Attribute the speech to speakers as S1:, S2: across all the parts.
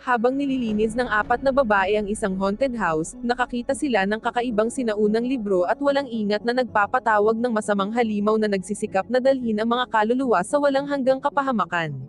S1: Habang nililinis ng apat na babae ang isang haunted house, nakakita sila ng kakaibang sinaunang libro at walang ingat na nagpapatawag ng masamang halimaw na nagsisikap na dalhin ang mga kaluluwa sa walang hanggang kapahamakan.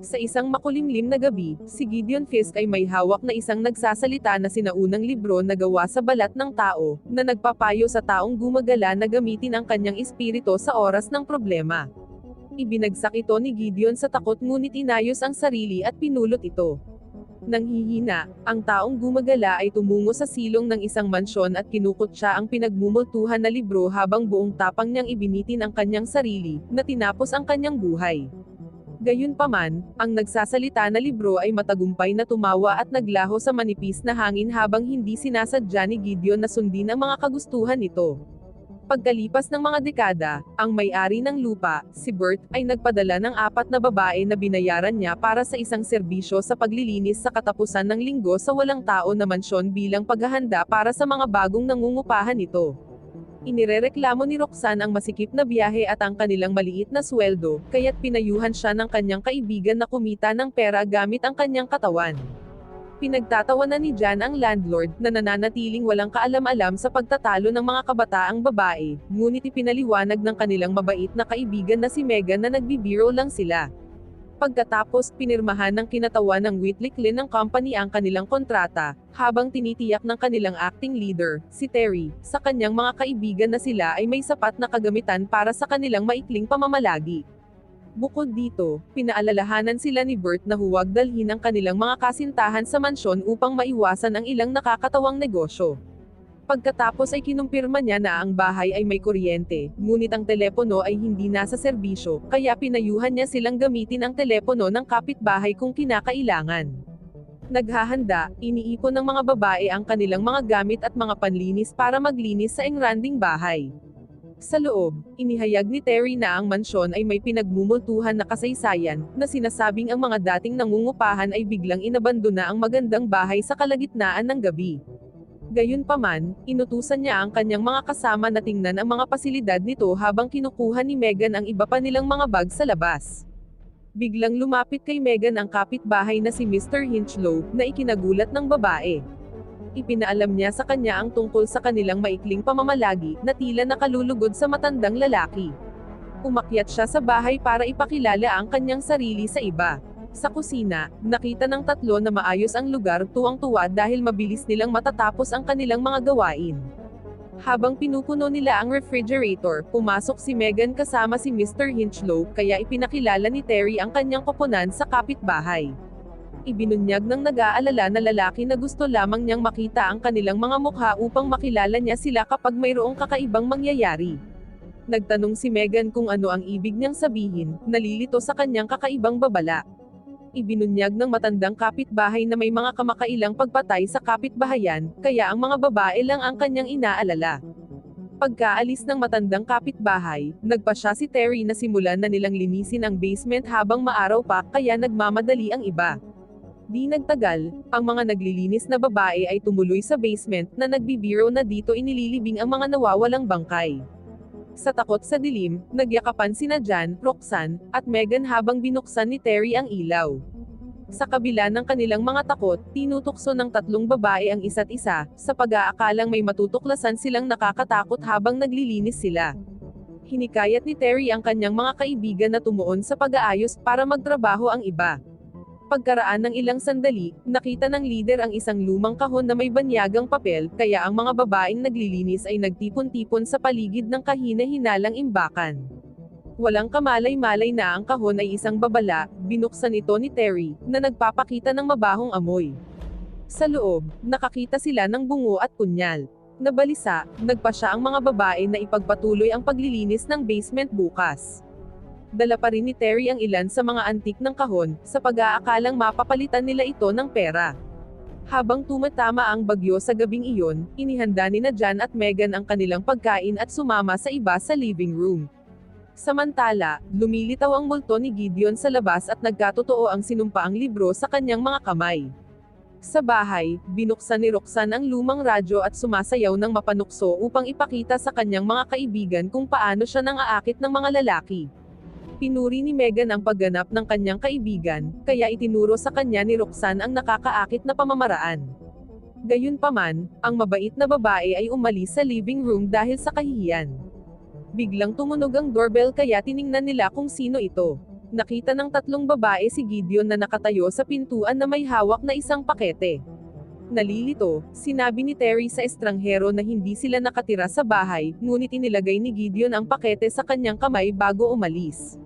S1: Sa isang makulimlim na gabi, si Gideon Fisk ay may hawak na isang nagsasalita na sinaunang libro na gawa sa balat ng tao, na nagpapayo sa taong gumagala na gamitin ang kanyang espirito sa oras ng problema. Ibinagsak ito ni Gideon sa takot ngunit inayos ang sarili at pinulot ito. Nang hihina, ang taong gumagala ay tumungo sa silong ng isang mansyon at kinukot siya ang pinagmumultuhan na libro habang buong tapang niyang ibinitin ang kanyang sarili, na tinapos ang kanyang buhay. Gayunpaman, ang nagsasalita na libro ay matagumpay na tumawa at naglaho sa manipis na hangin habang hindi sinasadya ni Gideon na sundin ang mga kagustuhan nito. Pagkalipas ng mga dekada, ang may-ari ng lupa, si Bert, ay nagpadala ng apat na babae na binayaran niya para sa isang serbisyo sa paglilinis sa katapusan ng linggo sa walang tao na mansyon bilang paghahanda para sa mga bagong nangungupahan nito. Inirereklamo ni Roxanne ang masikip na biyahe at ang kanilang maliit na sweldo, kaya't pinayuhan siya ng kanyang kaibigan na kumita ng pera gamit ang kanyang katawan. Pinagtatawanan ni Jan ang landlord, na nananatiling walang kaalam-alam sa pagtatalo ng mga kabataang babae, ngunit ipinaliwanag ng kanilang mabait na kaibigan na si Megan na nagbibiro lang sila. Pagkatapos, pinirmahan ng kinatawan ng Whitley Clin ng company ang kanilang kontrata, habang tinitiyak ng kanilang acting leader, si Terry, sa kanyang mga kaibigan na sila ay may sapat na kagamitan para sa kanilang maikling pamamalagi. Bukod dito, pinaalalahanan sila ni Bert na huwag dalhin ang kanilang mga kasintahan sa mansyon upang maiwasan ang ilang nakakatawang negosyo. Pagkatapos ay kinumpirma niya na ang bahay ay may kuryente, ngunit ang telepono ay hindi nasa serbisyo, kaya pinayuhan niya silang gamitin ang telepono ng kapitbahay kung kinakailangan. Naghahanda, iniipon ng mga babae ang kanilang mga gamit at mga panlinis para maglinis sa engranding bahay. Sa loob, inihayag ni Terry na ang mansyon ay may pinagmumultuhan na kasaysayan, na sinasabing ang mga dating nangungupahan ay biglang inabandona ang magandang bahay sa kalagitnaan ng gabi. Gayunpaman, inutusan niya ang kanyang mga kasama na tingnan ang mga pasilidad nito habang kinukuha ni Megan ang iba pa nilang mga bag sa labas. Biglang lumapit kay Megan ang kapitbahay na si Mr. Hinchlow, na ikinagulat ng babae ipinaalam niya sa kanya ang tungkol sa kanilang maikling pamamalagi, na tila nakalulugod sa matandang lalaki. Umakyat siya sa bahay para ipakilala ang kanyang sarili sa iba. Sa kusina, nakita ng tatlo na maayos ang lugar tuwang-tuwa dahil mabilis nilang matatapos ang kanilang mga gawain. Habang pinupuno nila ang refrigerator, pumasok si Megan kasama si Mr. Hinchlow, kaya ipinakilala ni Terry ang kanyang koponan sa kapitbahay ibinunyag ng nag-aalala na lalaki na gusto lamang niyang makita ang kanilang mga mukha upang makilala niya sila kapag mayroong kakaibang mangyayari. Nagtanong si Megan kung ano ang ibig niyang sabihin, nalilito sa kanyang kakaibang babala. Ibinunyag ng matandang kapitbahay na may mga kamakailang pagpatay sa kapitbahayan, kaya ang mga babae lang ang kanyang inaalala. Pagkaalis ng matandang kapitbahay, nagpa siya si Terry na simulan na nilang linisin ang basement habang maaraw pa, kaya nagmamadali ang iba. Di nagtagal, ang mga naglilinis na babae ay tumuloy sa basement na nagbibiro na dito inililibing ang mga nawawalang bangkay. Sa takot sa dilim, nagyakapan sina Jan, Roxanne, at Megan habang binuksan ni Terry ang ilaw. Sa kabila ng kanilang mga takot, tinutukso ng tatlong babae ang isa't isa, sa pag-aakalang may matutuklasan silang nakakatakot habang naglilinis sila. Hinikayat ni Terry ang kanyang mga kaibigan na tumuon sa pag-aayos para magtrabaho ang iba. Pagkaraan ng ilang sandali, nakita ng leader ang isang lumang kahon na may banyagang papel, kaya ang mga babaeng naglilinis ay nagtipon-tipon sa paligid ng kahina-hinalang imbakan. Walang kamalay-malay na ang kahon ay isang babala, binuksan ito ni Terry, na nagpapakita ng mabahong amoy. Sa loob, nakakita sila ng bungo at kunyal. Nabalisa, nagpa siya ang mga babae na ipagpatuloy ang paglilinis ng basement bukas. Dala pa rin ni Terry ang ilan sa mga antik ng kahon, sa pag-aakalang mapapalitan nila ito ng pera. Habang tumatama ang bagyo sa gabing iyon, inihanda ni na Jan at Megan ang kanilang pagkain at sumama sa iba sa living room. Samantala, lumilitaw ang multo ni Gideon sa labas at nagkatotoo ang sinumpaang libro sa kanyang mga kamay. Sa bahay, binuksan ni Roxanne ang lumang radyo at sumasayaw ng mapanukso upang ipakita sa kanyang mga kaibigan kung paano siya nang aakit ng mga lalaki. Pinuri ni Megan ang pagganap ng kanyang kaibigan, kaya itinuro sa kanya ni Roxanne ang nakakaakit na pamamaraan. Gayunpaman, ang mabait na babae ay umalis sa living room dahil sa kahihiyan. Biglang tumunog ang doorbell kaya tiningnan nila kung sino ito. Nakita ng tatlong babae si Gideon na nakatayo sa pintuan na may hawak na isang pakete. Nalilito, sinabi ni Terry sa estranghero na hindi sila nakatira sa bahay, ngunit inilagay ni Gideon ang pakete sa kanyang kamay bago umalis.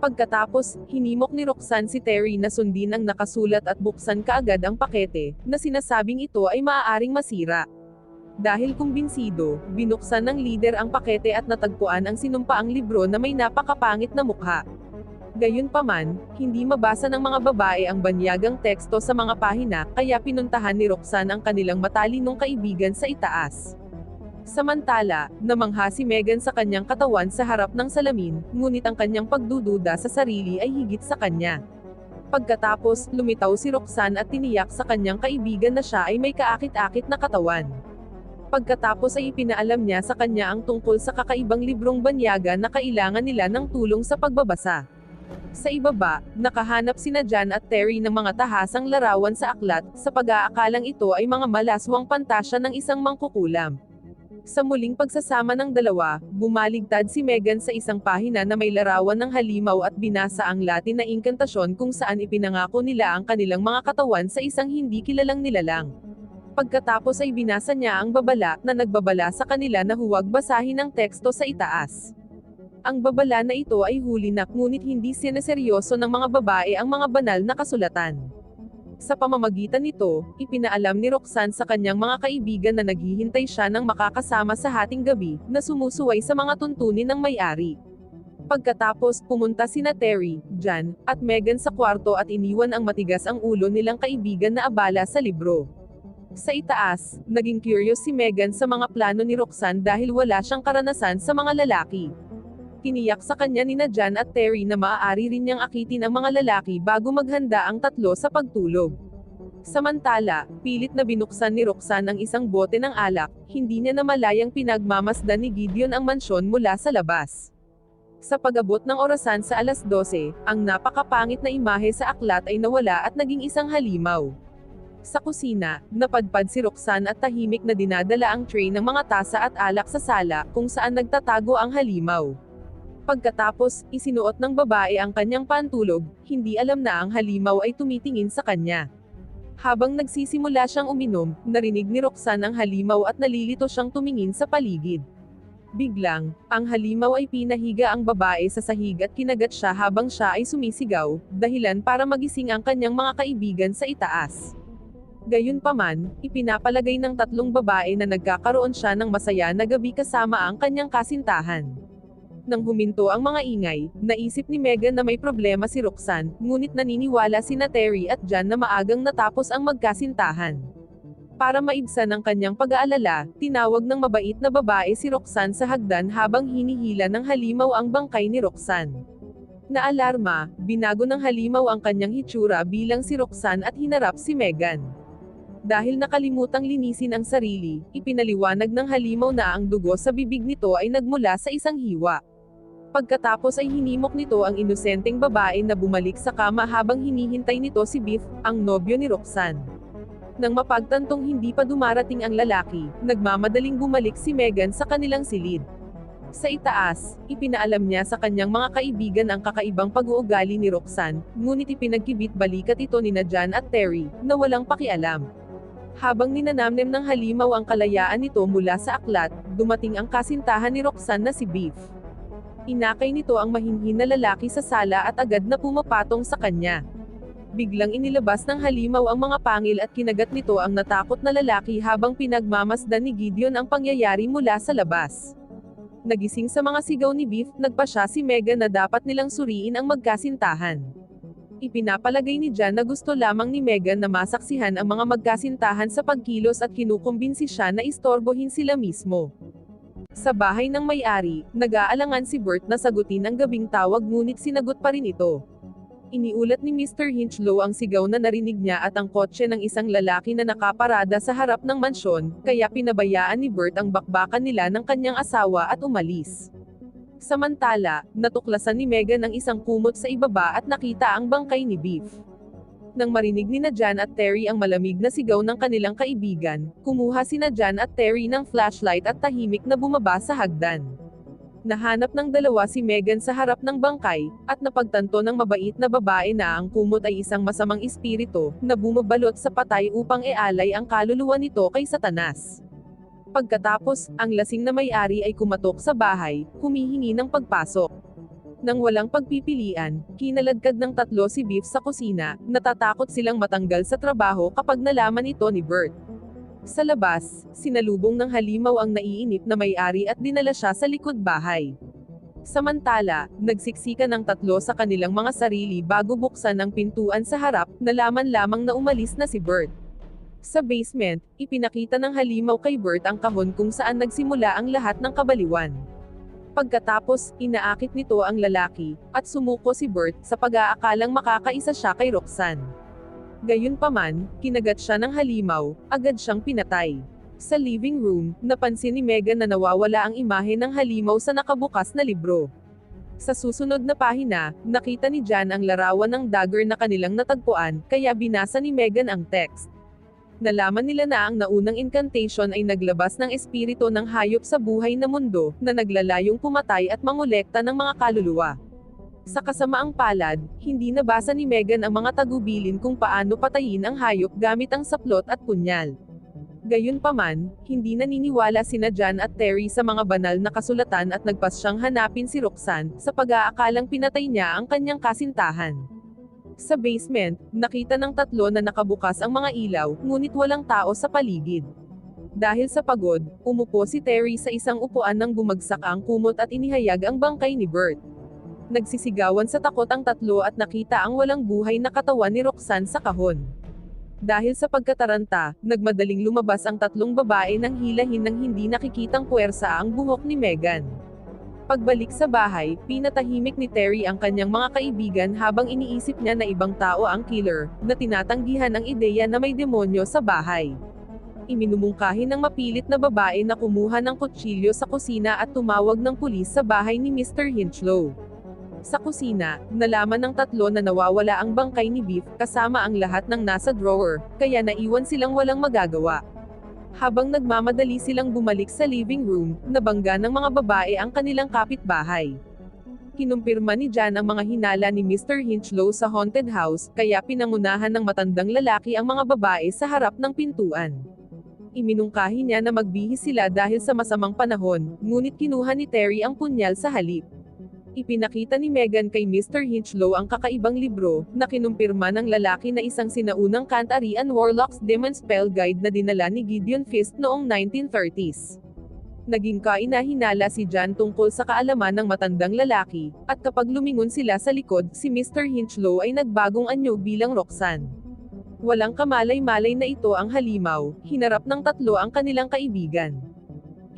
S1: Pagkatapos, hinimok ni Roxanne si Terry na sundin ang nakasulat at buksan kaagad ang pakete, na sinasabing ito ay maaaring masira. Dahil kumbinsido, binuksan ng leader ang pakete at natagpuan ang sinumpaang libro na may napakapangit na mukha. Gayunpaman, hindi mabasa ng mga babae ang banyagang teksto sa mga pahina, kaya pinuntahan ni Roxanne ang kanilang matalinong kaibigan sa itaas. Samantala, namangha si Megan sa kanyang katawan sa harap ng salamin, ngunit ang kanyang pagdududa sa sarili ay higit sa kanya. Pagkatapos, lumitaw si Roxanne at tiniyak sa kanyang kaibigan na siya ay may kaakit-akit na katawan. Pagkatapos ay ipinaalam niya sa kanya ang tungkol sa kakaibang librong banyaga na kailangan nila ng tulong sa pagbabasa. Sa ibaba, nakahanap sina Jan at Terry ng mga tahasang larawan sa aklat, sa pag-aakalang ito ay mga malaswang pantasya ng isang mangkukulam. Sa muling pagsasama ng dalawa, bumaligtad si Megan sa isang pahina na may larawan ng halimaw at binasa ang Latin na inkantasyon kung saan ipinangako nila ang kanilang mga katawan sa isang hindi kilalang nilalang. Pagkatapos ay binasa niya ang babala na nagbabala sa kanila na huwag basahin ang teksto sa itaas. Ang babala na ito ay huli na ngunit hindi sineseryoso ng mga babae ang mga banal na kasulatan. Sa pamamagitan nito, ipinaalam ni Roxanne sa kanyang mga kaibigan na naghihintay siya ng makakasama sa hating gabi, na sumusuway sa mga tuntunin ng may-ari. Pagkatapos, pumunta sina Terry, Jan, at Megan sa kwarto at iniwan ang matigas ang ulo nilang kaibigan na abala sa libro. Sa itaas, naging curious si Megan sa mga plano ni Roxanne dahil wala siyang karanasan sa mga lalaki. Tiniyak sa kanya ni na Jan at Terry na maaari rin niyang akitin ang mga lalaki bago maghanda ang tatlo sa pagtulog. Samantala, pilit na binuksan ni Roxanne ang isang bote ng alak, hindi niya namalayang pinagmamasdan ni Gideon ang mansyon mula sa labas. Sa pagabot ng orasan sa alas 12, ang napakapangit na imahe sa aklat ay nawala at naging isang halimaw. Sa kusina, napadpad si Roxanne at tahimik na dinadala ang tray ng mga tasa at alak sa sala, kung saan nagtatago ang halimaw. Pagkatapos, isinuot ng babae ang kanyang pantulog, hindi alam na ang halimaw ay tumitingin sa kanya. Habang nagsisimula siyang uminom, narinig ni Roxanne ang halimaw at nalilito siyang tumingin sa paligid. Biglang, ang halimaw ay pinahiga ang babae sa sahig at kinagat siya habang siya ay sumisigaw, dahilan para magising ang kanyang mga kaibigan sa itaas. Gayunpaman, ipinapalagay ng tatlong babae na nagkakaroon siya ng masaya na gabi kasama ang kanyang kasintahan. Nang huminto ang mga ingay, naisip ni Megan na may problema si Roxanne, ngunit naniniwala sina Terry at Jan na maagang natapos ang magkasintahan. Para maibsan ang kanyang pag-aalala, tinawag ng mabait na babae si Roxanne sa hagdan habang hinihila ng halimaw ang bangkay ni Roxanne. Naalarma, binago ng halimaw ang kanyang hitsura bilang si Roxanne at hinarap si Megan. Dahil nakalimutang linisin ang sarili, ipinaliwanag ng halimaw na ang dugo sa bibig nito ay nagmula sa isang hiwa. Pagkatapos ay hinimok nito ang inosenteng babae na bumalik sa kama habang hinihintay nito si Biff, ang nobyo ni Roxanne. Nang mapagtantong hindi pa dumarating ang lalaki, nagmamadaling bumalik si Megan sa kanilang silid. Sa itaas, ipinaalam niya sa kanyang mga kaibigan ang kakaibang pag-uugali ni Roxanne, ngunit ipinagkibit balikat ito ni na Jan at Terry, na walang pakialam. Habang ninanamnem ng halimaw ang kalayaan nito mula sa aklat, dumating ang kasintahan ni Roxanne na si Beef. Inakay nito ang mahinhin na lalaki sa sala at agad na pumapatong sa kanya. Biglang inilabas ng halimaw ang mga pangil at kinagat nito ang natakot na lalaki habang pinagmamasdan ni Gideon ang pangyayari mula sa labas. Nagising sa mga sigaw ni Beef, nagpa siya si Megan na dapat nilang suriin ang magkasintahan. Ipinapalagay ni Jan na gusto lamang ni Megan na masaksihan ang mga magkasintahan sa pagkilos at kinukumbinsi siya na istorbohin sila mismo. Sa bahay ng may-ari, nag-aalangan si Bert na sagutin ang gabing tawag ngunit sinagot pa rin ito. Iniulat ni Mr. Hinchlow ang sigaw na narinig niya at ang kotse ng isang lalaki na nakaparada sa harap ng mansyon, kaya pinabayaan ni Bert ang bakbakan nila ng kanyang asawa at umalis. Samantala, natuklasan ni Megan ang isang kumot sa ibaba at nakita ang bangkay ni Beef. Nang marinig ni na Jan at Terry ang malamig na sigaw ng kanilang kaibigan, kumuha si na Jan at Terry ng flashlight at tahimik na bumaba sa hagdan. Nahanap ng dalawa si Megan sa harap ng bangkay, at napagtanto ng mabait na babae na ang kumot ay isang masamang espiritu, na bumabalot sa patay upang ialay ang kaluluwa nito kay Satanas. Pagkatapos, ang lasing na may-ari ay kumatok sa bahay, humihingi ng pagpasok. Nang walang pagpipilian, kinaladkad ng tatlo si Beef sa kusina, natatakot silang matanggal sa trabaho kapag nalaman ito ni Bert. Sa labas, sinalubong ng halimaw ang naiinip na may-ari at dinala siya sa likod bahay. Samantala, nagsiksika ng tatlo sa kanilang mga sarili bago buksan ang pintuan sa harap, nalaman lamang na umalis na si Bert. Sa basement, ipinakita ng halimaw kay Bert ang kahon kung saan nagsimula ang lahat ng kabaliwan. Pagkatapos, inaakit nito ang lalaki, at sumuko si Bert, sa pag-aakalang makakaisa siya kay Roxanne. Gayunpaman, kinagat siya ng halimaw, agad siyang pinatay. Sa living room, napansin ni Megan na nawawala ang imahe ng halimaw sa nakabukas na libro. Sa susunod na pahina, nakita ni Jan ang larawan ng dagger na kanilang natagpuan, kaya binasa ni Megan ang text. Nalaman nila na ang naunang incantation ay naglabas ng espiritu ng hayop sa buhay na mundo, na naglalayong pumatay at mangolekta ng mga kaluluwa. Sa kasamaang palad, hindi nabasa ni Megan ang mga tagubilin kung paano patayin ang hayop gamit ang saplot at punyal. Gayunpaman, hindi naniniwala sina Jan at Terry sa mga banal na kasulatan at nagpas siyang hanapin si Roxanne, sa pag-aakalang pinatay niya ang kanyang kasintahan. Sa basement, nakita ng tatlo na nakabukas ang mga ilaw, ngunit walang tao sa paligid. Dahil sa pagod, umupo si Terry sa isang upuan nang bumagsak ang kumot at inihayag ang bangkay ni Bert. Nagsisigawan sa takot ang tatlo at nakita ang walang buhay na katawan ni Roxanne sa kahon. Dahil sa pagkataranta, nagmadaling lumabas ang tatlong babae nang hilahin ng hindi nakikitang puwersa ang buhok ni Megan. Pagbalik sa bahay, pinatahimik ni Terry ang kanyang mga kaibigan habang iniisip niya na ibang tao ang killer, na tinatanggihan ang ideya na may demonyo sa bahay. Iminumungkahi ng mapilit na babae na kumuha ng kutsilyo sa kusina at tumawag ng pulis sa bahay ni Mr. Hinchlow. Sa kusina, nalaman ng tatlo na nawawala ang bangkay ni Beef, kasama ang lahat ng nasa drawer, kaya naiwan silang walang magagawa. Habang nagmamadali silang bumalik sa living room, nabangga ng mga babae ang kanilang kapitbahay. Kinumpirma ni Jan ang mga hinala ni Mr. Hinchlow sa haunted house, kaya pinangunahan ng matandang lalaki ang mga babae sa harap ng pintuan. Iminungkahi niya na magbihis sila dahil sa masamang panahon, ngunit kinuha ni Terry ang punyal sa halip. Ipinakita ni Megan kay Mr. Hinchlow ang kakaibang libro, na kinumpirma ng lalaki na isang sinaunang Kantarian Warlock's Demon Spell Guide na dinala ni Gideon Fist noong 1930s. Naging kainahinala si John tungkol sa kaalaman ng matandang lalaki, at kapag lumingon sila sa likod, si Mr. Hinchlow ay nagbagong anyo bilang Roxanne. Walang kamalay-malay na ito ang halimaw, hinarap ng tatlo ang kanilang kaibigan.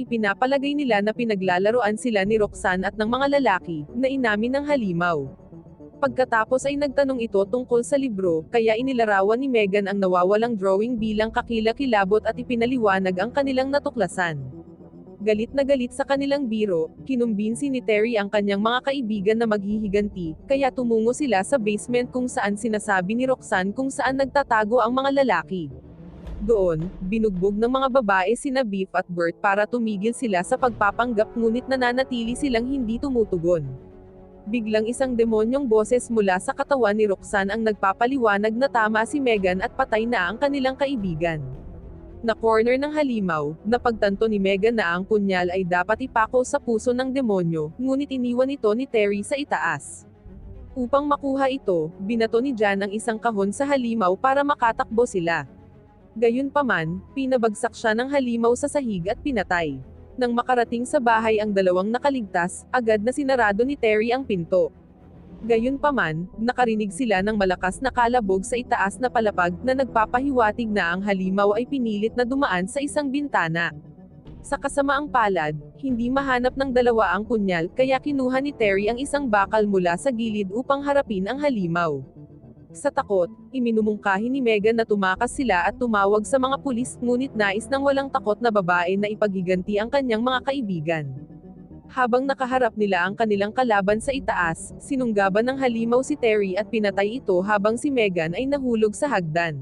S1: Ipinapalagay nila na pinaglalaroan sila ni Roxanne at ng mga lalaki, na inamin ng halimaw. Pagkatapos ay nagtanong ito tungkol sa libro, kaya inilarawan ni Megan ang nawawalang drawing bilang kakilakilabot at ipinaliwanag ang kanilang natuklasan. Galit na galit sa kanilang biro, kinumbinsi ni Terry ang kanyang mga kaibigan na maghihiganti, kaya tumungo sila sa basement kung saan sinasabi ni Roxanne kung saan nagtatago ang mga lalaki. Doon, binugbog ng mga babae sina Beef at Bert para tumigil sila sa pagpapanggap ngunit nananatili silang hindi tumutugon. Biglang isang demonyong boses mula sa katawan ni Roxanne ang nagpapaliwanag na tama si Megan at patay na ang kanilang kaibigan. Na corner ng halimaw, napagtanto ni Megan na ang punyal ay dapat ipako sa puso ng demonyo, ngunit iniwan ito ni Terry sa itaas. Upang makuha ito, binato ni Jan ang isang kahon sa halimaw para makatakbo sila. Gayunpaman, pinabagsak siya ng halimaw sa sahig at pinatay. Nang makarating sa bahay ang dalawang nakaligtas, agad na sinarado ni Terry ang pinto. Gayunpaman, nakarinig sila ng malakas na kalabog sa itaas na palapag na nagpapahiwatig na ang halimaw ay pinilit na dumaan sa isang bintana. Sa kasamaang palad, hindi mahanap ng dalawa ang punyal kaya kinuha ni Terry ang isang bakal mula sa gilid upang harapin ang halimaw. Sa takot, iminumungkahi ni Megan na tumakas sila at tumawag sa mga pulis, ngunit nais ng walang takot na babae na ipaghiganti ang kanyang mga kaibigan. Habang nakaharap nila ang kanilang kalaban sa itaas, sinunggaban ng halimaw si Terry at pinatay ito habang si Megan ay nahulog sa hagdan.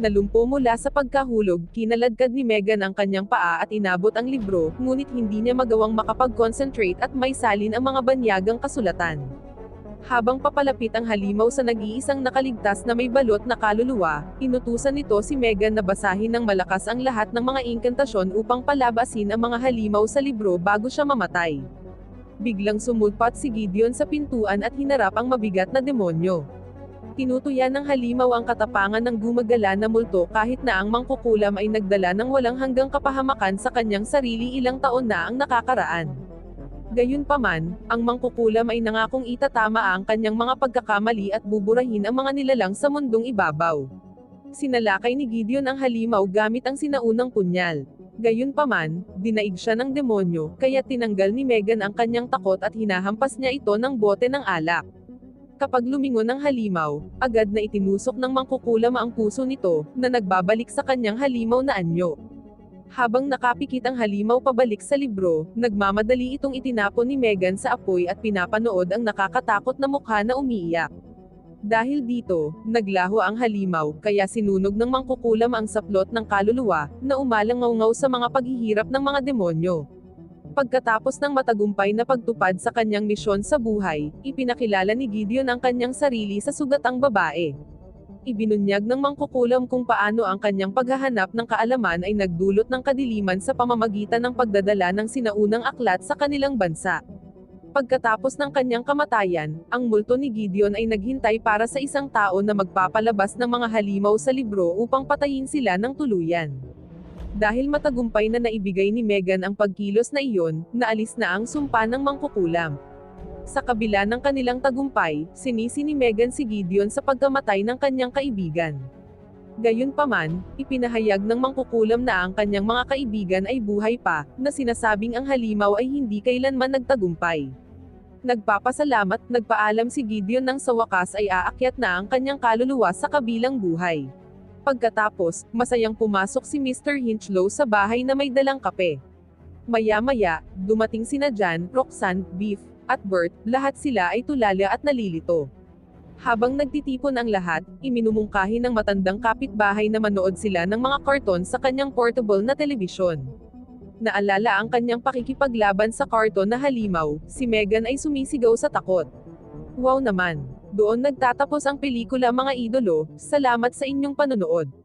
S1: Nalumpo mula sa pagkahulog, kinaladkad ni Megan ang kanyang paa at inabot ang libro, ngunit hindi niya magawang makapag-concentrate at may salin ang mga banyagang kasulatan. Habang papalapit ang halimaw sa nag-iisang nakaligtas na may balot na kaluluwa, inutusan nito si Megan na basahin ng malakas ang lahat ng mga inkantasyon upang palabasin ang mga halimaw sa libro bago siya mamatay. Biglang sumulpat si Gideon sa pintuan at hinarap ang mabigat na demonyo. Tinutuyan ng halimaw ang katapangan ng gumagala na multo kahit na ang mangkukulam ay nagdala ng walang hanggang kapahamakan sa kanyang sarili ilang taon na ang nakakaraan. Gayunpaman, ang mangkukulam ay nangakong itatama ang kanyang mga pagkakamali at buburahin ang mga nilalang sa mundong ibabaw. Sinalakay ni Gideon ang halimaw gamit ang sinaunang punyal. Gayunpaman, dinaig siya ng demonyo, kaya tinanggal ni Megan ang kanyang takot at hinahampas niya ito ng bote ng alak. Kapag lumingon ang halimaw, agad na itinusok ng mangkukulam ang puso nito, na nagbabalik sa kanyang halimaw na anyo. Habang nakapikit ang halimaw pabalik sa libro, nagmamadali itong itinapon ni Megan sa apoy at pinapanood ang nakakatakot na mukha na umiiyak. Dahil dito, naglaho ang halimaw, kaya sinunog ng mangkukulam ang saplot ng kaluluwa, na umalangaw sa mga paghihirap ng mga demonyo. Pagkatapos ng matagumpay na pagtupad sa kanyang misyon sa buhay, ipinakilala ni Gideon ang kanyang sarili sa sugatang babae. Ibinunyag ng mangkukulam kung paano ang kanyang paghahanap ng kaalaman ay nagdulot ng kadiliman sa pamamagitan ng pagdadala ng sinaunang aklat sa kanilang bansa. Pagkatapos ng kanyang kamatayan, ang multo ni Gideon ay naghintay para sa isang tao na magpapalabas ng mga halimaw sa libro upang patayin sila ng tuluyan. Dahil matagumpay na naibigay ni Megan ang pagkilos na iyon, naalis na ang sumpa ng mangkukulam. Sa kabila ng kanilang tagumpay, sinisi ni Megan si Gideon sa pagkamatay ng kanyang kaibigan. Gayunpaman, ipinahayag ng mangkukulam na ang kanyang mga kaibigan ay buhay pa, na sinasabing ang halimaw ay hindi kailanman nagtagumpay. Nagpapasalamat, nagpaalam si Gideon nang sa wakas ay aakyat na ang kanyang kaluluwa sa kabilang buhay. Pagkatapos, masayang pumasok si Mr. Hinchlow sa bahay na may dalang kape. Maya-maya, dumating sina Jan, Roxanne, Beef, at Bert, lahat sila ay tulala at nalilito. Habang nagtitipon ang lahat, iminumungkahi ng matandang kapitbahay na manood sila ng mga karton sa kanyang portable na telebisyon. Naalala ang kanyang pakikipaglaban sa karton na halimaw, si Megan ay sumisigaw sa takot. Wow naman! Doon nagtatapos ang pelikula mga idolo, salamat sa inyong panonood.